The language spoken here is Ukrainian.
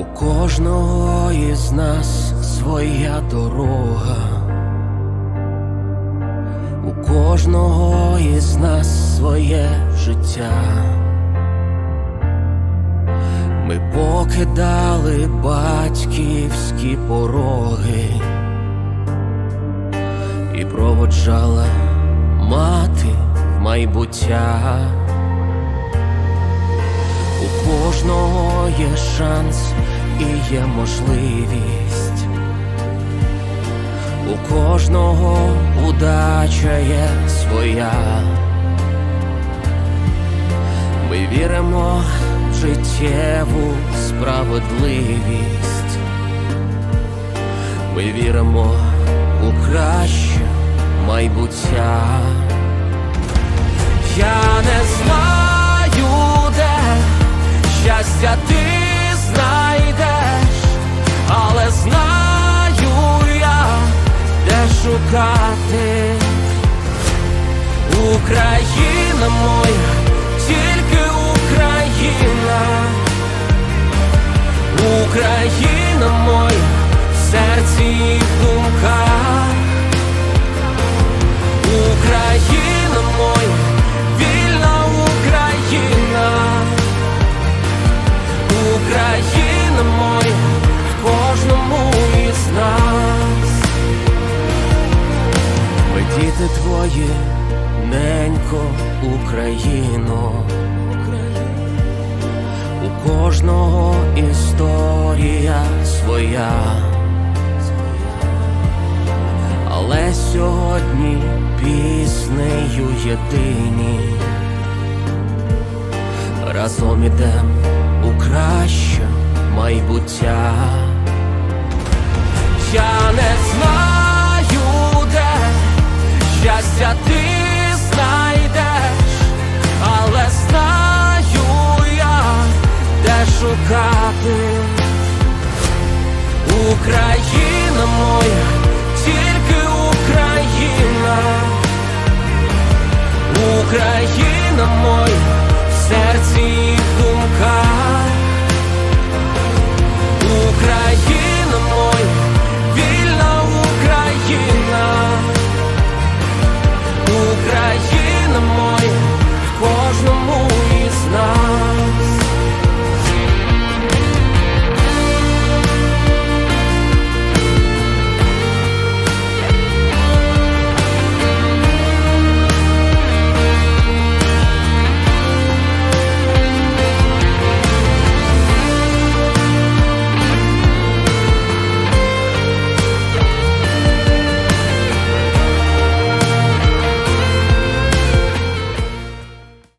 У кожного із нас своя дорога, у кожного із нас своє життя. Ми покидали батьківські пороги і проводжала мати в майбуття. У кожного є шанс і є можливість. У кожного удача є своя. Ми віримо в життєву справедливість. Ми віримо у краще майбуття. Я не шукати. Україна моя, тільки Україна, Україна моя, в серці ненько Україно. У кожного історія своя. Але сьогодні піснею єдині разом ідем у краще майбуття. Україна моя,